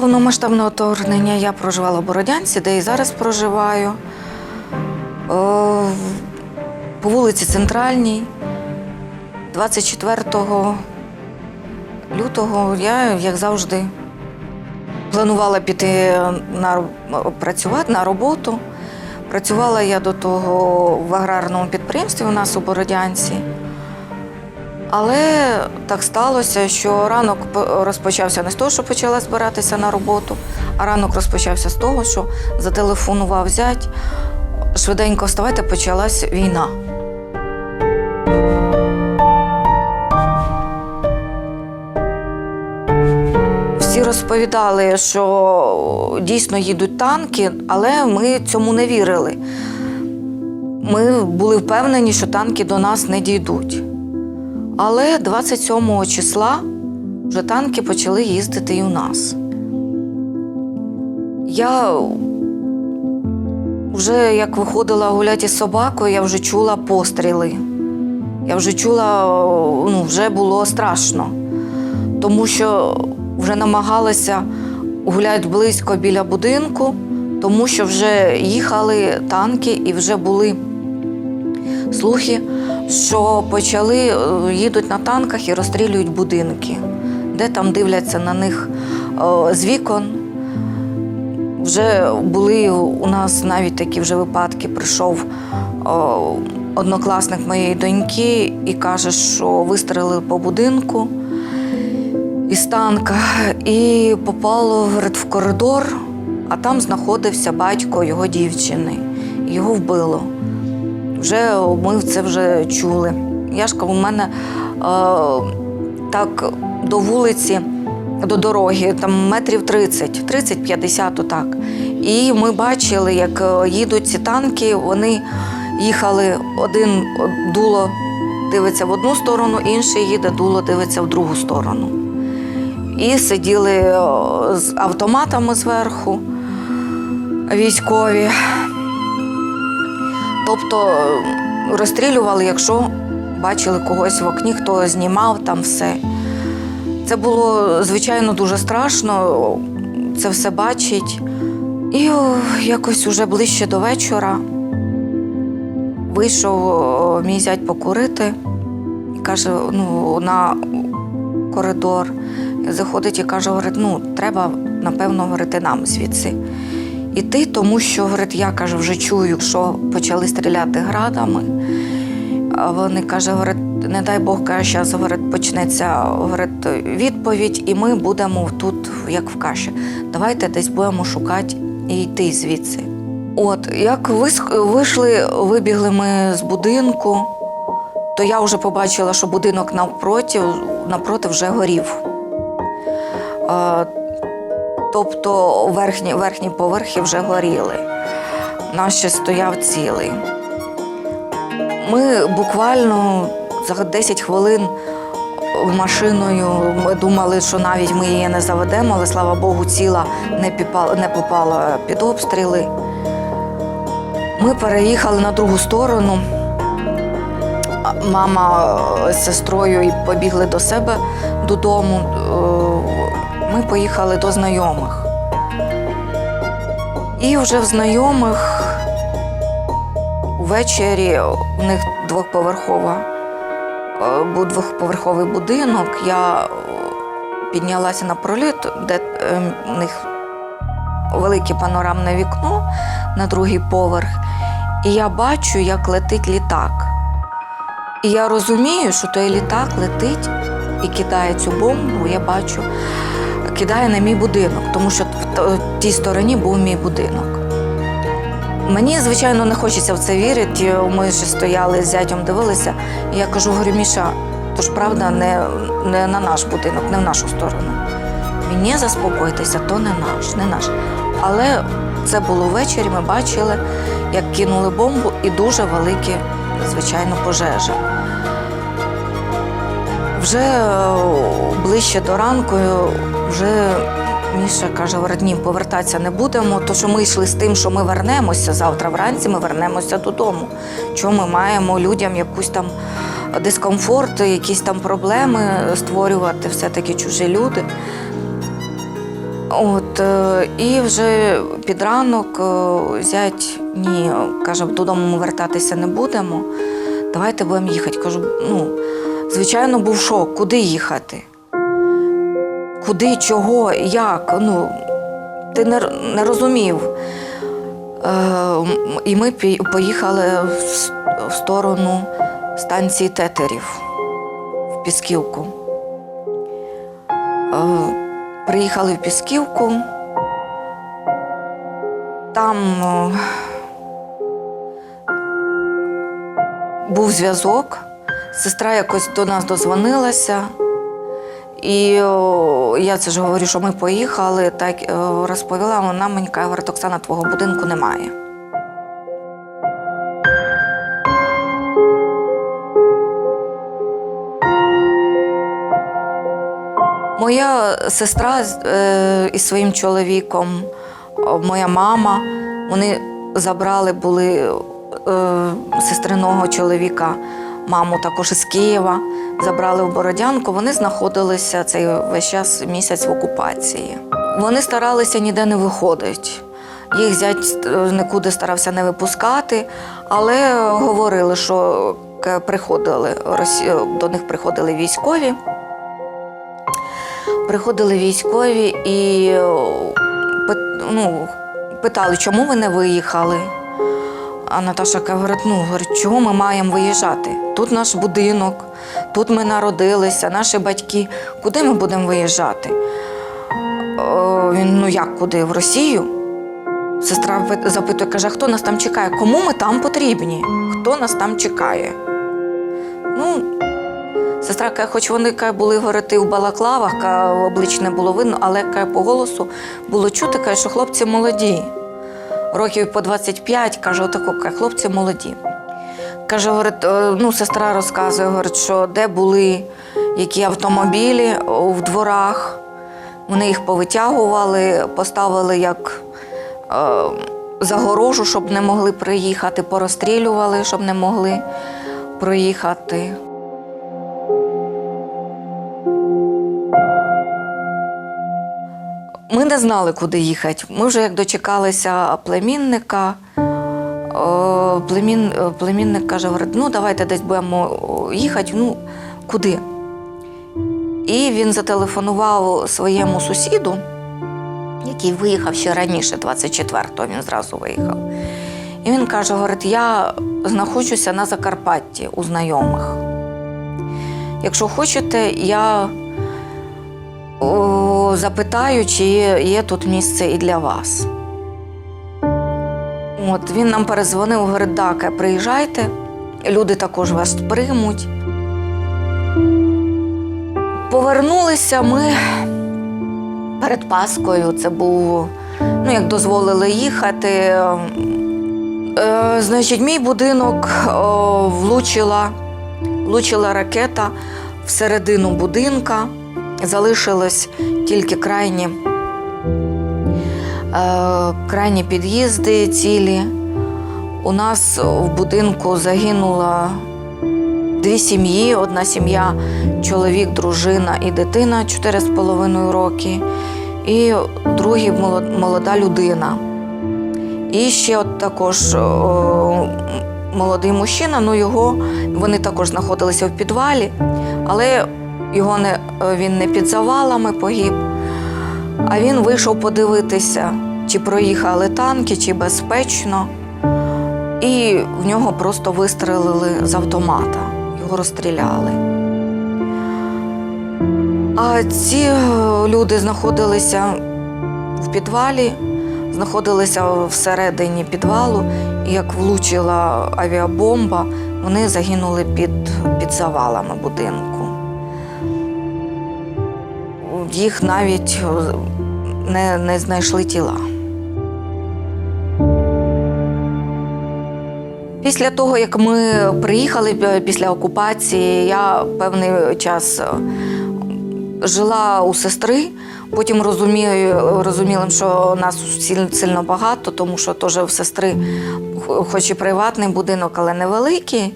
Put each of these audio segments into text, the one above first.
повномасштабного вторгнення я проживала в Бородянці, де і зараз проживаю. Е, По вулиці Центральній. 24 лютого я, як завжди, планувала піти на, працювати на роботу. Працювала я до того в аграрному підприємстві у нас у Бородянці. Але так сталося, що ранок розпочався не з того, що почала збиратися на роботу, а ранок розпочався з того, що зателефонував зять. Швиденько вставайте, почалась війна. Всі розповідали, що дійсно їдуть танки, але ми цьому не вірили. Ми були впевнені, що танки до нас не дійдуть. Але 27 числа вже танки почали їздити і у нас. Я вже як виходила гуляти з собакою, я вже чула постріли. Я вже чула, ну, вже було страшно, тому що вже намагалася гуляти близько біля будинку, тому що вже їхали танки і вже були слухи, що почали е, їдуть на танках і розстрілюють будинки, де там дивляться на них е, з вікон. Вже були у нас навіть такі вже випадки. Прийшов однокласник моєї доньки і каже, що вистрелили по будинку із танка і попало в коридор, а там знаходився батько його дівчини. Його вбило. Вже ми це вже чули. Я ж кажу, у мене е, так до вулиці, до дороги, там метрів 30, 30-50 отак. І ми бачили, як е, їдуть ці танки, вони їхали один дуло дивиться в одну сторону, інший їде, дуло дивиться в другу сторону. І сиділи з автоматами зверху військові. Тобто е, розстрілювали, якщо бачили когось в окні, хто знімав там все. Це було, звичайно, дуже страшно це все бачить. І якось уже ближче до вечора вийшов мій зять покурити і каже: ну, на коридор. Заходить і каже, говорить, ну, треба, напевно, говорити нам звідси. Іти, тому що, говорить, я каже, вже чую, що почали стріляти градами. А вони каже, говорить, не дай Бог, каже, зараз говорить, почнеться говорить, відповідь, і ми будемо тут, як в каші. Давайте десь будемо шукати і йти звідси. От, як вийшли, вибігли ми з будинку, то я вже побачила, що будинок навпроти, напроти вже горів. Тобто верхні, верхні поверхи вже горіли. Наш ще стояв цілий. Ми буквально за 10 хвилин машиною ми думали, що навіть ми її не заведемо, але слава Богу, ціла не, піпала, не попала під обстріли. Ми переїхали на другу сторону. Мама е, з сестрою побігли до себе додому. Е, Ми поїхали до знайомих. І вже в знайомих ввечері у них двохповерхова е, був двохповерховий будинок. Я е, піднялася на проліт, де е, у них велике панорамне вікно на другий поверх. І я бачу, як летить літак. І я розумію, що той літак летить і кидає цю бомбу, я бачу, кидає на мій будинок, тому що в тій стороні був мій будинок. Мені, звичайно, не хочеться в це вірити. Ми ще стояли з зятем, дивилися. І я кажу, говорю, Міша, то ж правда, не, не на наш будинок, не в нашу сторону. Він не заспокойтеся, то не наш, не наш. Але це було ввечері, ми бачили, як кинули бомбу, і дуже великі, звичайно, пожежі. Вже е, ближче до ранку вже Міша каже, говорить, ні, повертатися не будемо, то що ми йшли з тим, що ми вернемося завтра вранці, ми вернемося додому. Що ми маємо людям якусь там дискомфорт, якісь там проблеми створювати, все-таки чужі люди. От е, і вже під ранок е, зять ні, каже, додому ми вертатися не будемо. Давайте будемо їхати. Кажу, ну, звичайно, був шок, куди їхати? Куди, чого, як? Ну, ти не, не розумів. Е, і ми поїхали в, сторону станції тетерів в Пісківку. Е, приїхали в Пісківку. Там е, був зв'язок. Сестра якось до нас дозвонилася. І я це ж говорю, що ми поїхали, так е, розповіла, вона мені каже, Оксана, твого будинку немає. Моя сестра е, із своїм чоловіком, моя мама, вони забрали були е, сестриного чоловіка, маму також із Києва, забрали в Бородянку. Вони знаходилися цей весь час місяць в окупації. Вони старалися ніде не виходити. Їх зять е, нікуди старався не випускати, але говорили, що е, приходили Росі- до них приходили військові приходили військові і ну, питали, чому ви не виїхали. А Наташа каже, ну, чого ми маємо виїжджати? Тут наш будинок, тут ми народилися, наші батьки. Куди ми будемо виїжджати? О, ну як куди? В Росію? Сестра запитує, каже, хто нас там чекає? Кому ми там потрібні? Хто нас там чекає? Ну, Сестра каже, хоч вони каже, були говорити в балаклавах, каже, облич не було видно, але каже, по голосу було чути, каже, що хлопці молоді. Років по 25, каже, отако, хлопці молоді. Каже, говорить, е, ну, сестра розказує, говорить, що де були які автомобілі в дворах. Вони їх повитягували, поставили як е, загорожу, щоб не могли приїхати, порозстрілювали, щоб не могли проїхати. Ми не знали, куди їхати. Ми вже як дочекалися племінника. Племін, е, племінник каже, ну давайте десь будемо їхати. Ну, куди? І він зателефонував своєму сусіду, який виїхав ще раніше, 24-го він зразу виїхав. І він каже: говорить, я знаходжуся на Закарпатті у знайомих. Якщо хочете, я запитаю, чи є, тут місце і для вас. От він нам перезвонив, говорить, так, приїжджайте, люди також вас приймуть. Повернулися ми перед Паскою. Це був, ну, як дозволили їхати. Е, значить, мій будинок влучила, влучила ракета всередину будинка. Залишилось тільки крайні, е, крайні під'їзди цілі. У нас в будинку загинула дві сім'ї. Одна сім'я чоловік, дружина і дитина 4,5 роки, і другий молода людина. І ще от також о, молодий мужчина, ну його вони також знаходилися в підвалі, але його не, він не під завалами погиб, а він вийшов подивитися, чи проїхали танки, чи безпечно. І в нього просто вистрелили з автомата, його розстріляли. А ці е, люди знаходилися в підвалі, знаходилися всередині підвалу, і як влучила авіабомба, вони загинули під, під завалами будинку. Їх навіть е, не, не знайшли тіла. Після того, як ми приїхали е, після окупації, я певний час е, жила у сестри. Потім розумію, розуміла, що нас сильно багато, тому що теж в сестри, хоч і приватний будинок, але невеликий.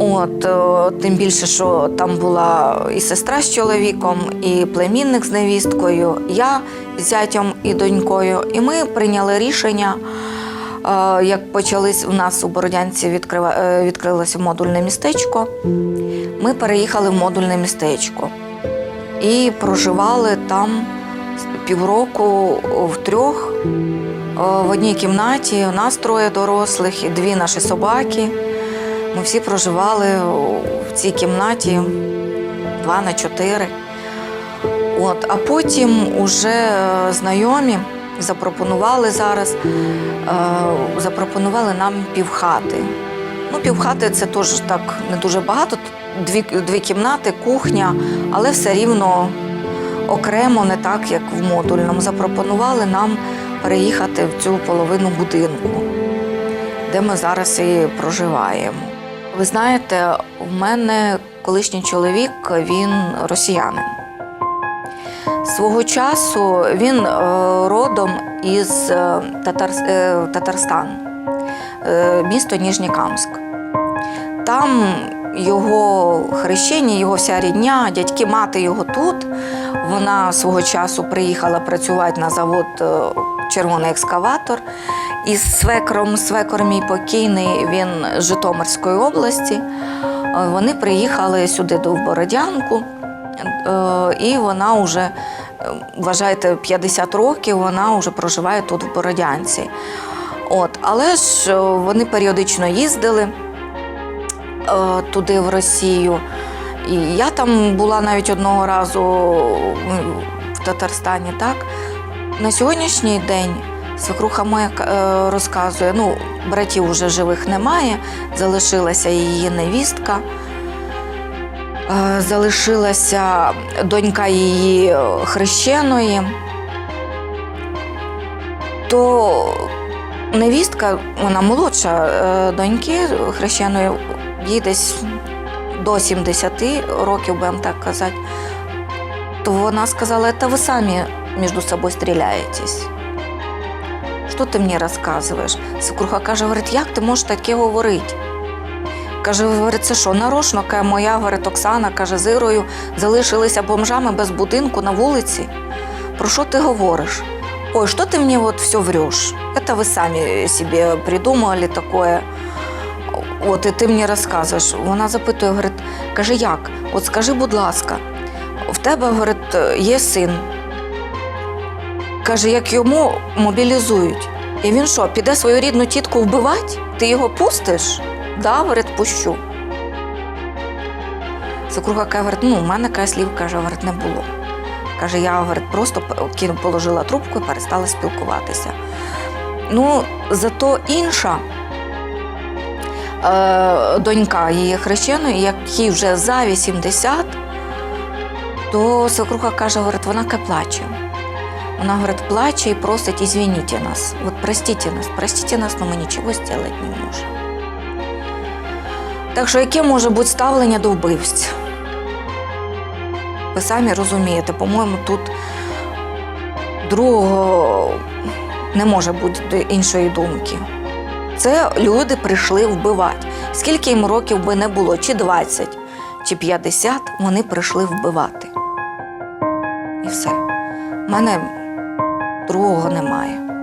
От, е, тим більше, що там була і сестра з чоловіком, і племінник з невісткою, я з зятям і донькою. І ми прийняли рішення, е, як почались у нас у Бородянці е, відкрилося модульне містечко. Ми переїхали в модульне містечко і проживали там півроку в трьох в одній кімнаті. У нас троє дорослих і дві наші собаки. Ми всі проживали в цій кімнаті два на чотири. От, а потім уже е, знайомі запропонували зараз, е, запропонували нам півхати. Ну, півхати це теж так не дуже багато. Дві, дві кімнати, кухня, але все рівно окремо, не так, як в модульному. Запропонували нам переїхати в цю половину будинку, де ми зараз і проживаємо. Ви знаєте, в мене колишній чоловік, він росіянин. Свого часу він е, родом із е, Татар, е, Татарстан, місто Ніжнікамськ. Там його хрещення, його вся рідня, дядьки, мати його тут. Вона свого часу приїхала працювати на завод червоний екскаватор. І з свекром, свекор мій покійний, він з Житомирської області. Е, Вони приїхали сюди до Бородянку, е, і вона вже, е, вважайте, 50 років вона вже проживає тут в Бородянці. От, але ж е, вони періодично їздили туди, в Росію. І я там була навіть одного разу в Татарстані, так? На сьогоднішній день свекруха моя е, розказує, ну, братів вже живих немає, залишилася її невістка, е, залишилася донька її хрещеної. То невістка, вона молодша е, доньки хрещеної, їй десь до 70 років, будемо так казати, то вона сказала, це ви самі між собою стріляєтесь Що ти мені розказуєш? Свекруха каже, говорить, як ти можеш таке говорити? Каже, говорить, це що, нарочно, каже, моя, говорить, Оксана, каже, з Ірою залишилися бомжами без будинку на вулиці. Про що ти говориш? Ой, что ты мне вот все врешь? Это вы сами себе придумали такое. От і ти мені розказуєш. Вона запитує, говорить, каже, як? От скажи, будь ласка, в тебе, говорить, є син. Каже, як йому мобілізують. І він що, піде свою рідну тітку вбивати? Ти його пустиш? Да, говорить, пущу. Сокруга каже, говорить, ну, у мене каже, слів каже, говорить, не було. Каже, я говорить, просто положила трубку і перестала спілкуватися. Ну, зато інша е, донька її хрещеної, якій вже за 80, то свекруха каже, говорить, вона ка плаче. Вона говорить, плаче і просить, извините нас, вот простите нас, простите нас, но ми нічого зробити не можемо. Так що яке може бути ставлення до вбивць? Ви самі розумієте, по-моєму, тут другого не може бути іншої думки. Це люди прийшли вбивати. Скільки їм років би не було, чи 20, чи 50, вони прийшли вбивати. І все. У мене другого немає.